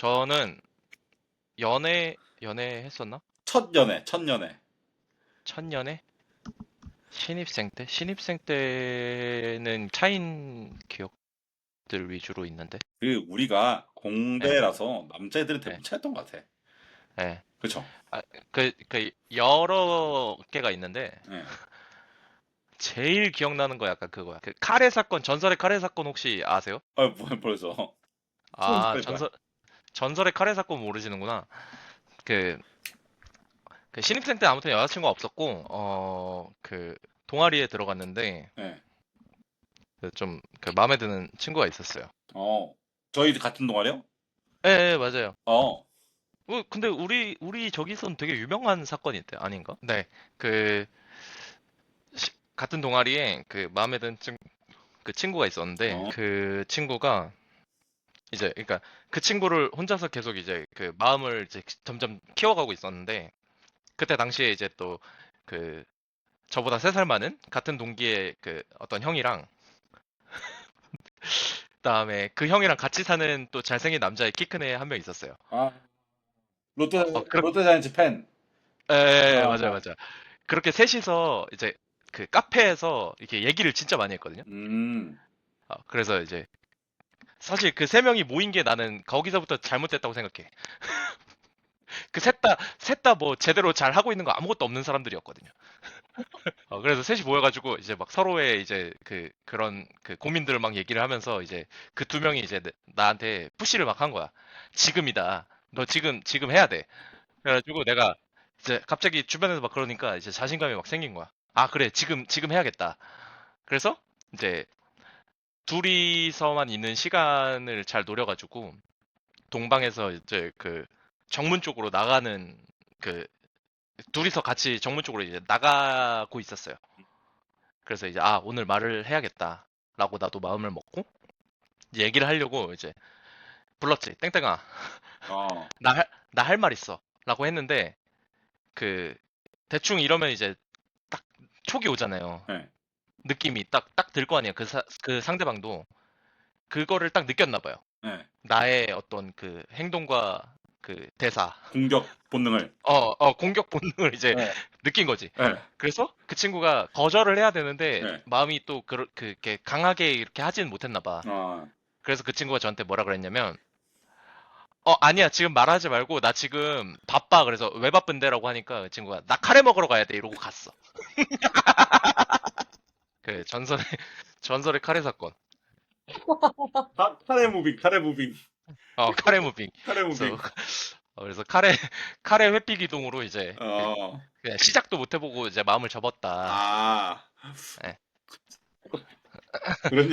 저는 연애 연애 했었나? 첫 연애, 첫 연애. 첫 연애? 신입생 때? 신입생 때는 차인 기억들 위주로 있는데. 그 우리가 공대라서 남자애들은 대부분 네. 차였던 것 같아. 예. 그쵸? 그, 그 여러 개가 있는데 네. 제일 기억나는 거 약간 그거야. 그 카레 사건, 전설의 카레 사건 혹시 아세요? 아, 뭐, 벌써. 아, 전설의 전설 전설의 카레 사건 모르시는구나. 그, 그 신입생 때 아무튼 여자친구가 없었고, 어, 그 동아리에 들어갔는데 네. 그 좀 그 마음에 드는 친구가 있었어요. 어, 저희 같은 동아리요? 예, 예, 맞아요. 어, 어, 근데 우리 우리 저기선 되게 유명한 사건인데 아닌가? 네, 그 시- 같은 동아리에 그 마음에 드는 친, 그 친구가 있었는데 어. 그 친구가 이제 그러니까 그 친구를 혼자서 계속 이제 그 마음을 이제 점점 키워가고 있었는데 그때 당시에 이제 또 그 저보다 세 살 많은 같은 동기의 그 어떤 형이랑 그다음에 그 형이랑 같이 사는 또 잘생긴 남자의 키 큰 애 한 명 있었어요. 아, 롯데, 어, 그럼- 롯데 자이언츠 팬. 예, 어, 맞아요, 어. 맞아요. 그렇게 셋이서 이제 그 카페에서 이렇게 얘기를 진짜 많이 했거든요. 음, 어, 그래서 이제 사실 그 세 명이 모인 게 나는 거기서부터 잘못됐다고 생각해. 그 셋 다, 셋 다 뭐 제대로 잘 하고 있는 거 아무것도 없는 사람들이었거든요. 어, 그래서 셋이 모여가지고 이제 막 서로의 이제 그 그런 그 고민들을 막 얘기를 하면서 이제 그 두 명이 이제 내- 나한테 푸시를 막 한 거야. 지금이다. 너 지금 지금 해야 돼. 그래가지고 내가 이제 갑자기 주변에서 막 그러니까 이제 자신감이 막 생긴 거야. 아, 그래. 지금 지금 해야겠다. 그래서 이제 둘이서만 있는 시간을 잘 노려가지고 동방에서 이제 그 정문 쪽으로 나가는 그 둘이서 같이 정문 쪽으로 이제 나가고 있었어요. 그래서 이제 아 오늘 말을 해야겠다라고 나도 마음을 먹고 얘기를 하려고 이제 불렀지 땡땡아 어, 나할나할 말 있어라고 했는데 그 대충 이러면 이제 딱 촉이 오잖아요. 네. 느낌이 딱 딱 들 거 아니에요. 그, 사, 그 상대방도 그거를 딱 느꼈나 봐요. 네. 나의 어떤 그 행동과 그 대사, 공격 본능을. 어, 어 공격 본능을 이제 네. 느낀 거지. 네. 그래서 그 친구가 거절을 해야 되는데 네. 마음이 또 그, 그렇게 강하게 이렇게 하진 못했나 봐. 어, 그래서 그 친구가 저한테 뭐라 그랬냐면 어 아니야 지금 말하지 말고 나 지금 바빠 그래서 왜 바쁜데라고 하니까 그 친구가 나 카레 먹으러 가야 돼 이러고 갔어. 전설의 전설의 카레 사건. 카레 무빙, 카레 무빙, 어 카레 무빙. 카레 무빙. 그래서, 어, 카레 카레 회피 기동으로 이제 어, 그냥 시작도 못 해보고 이제 마음을 접었다. 아. 네. 그런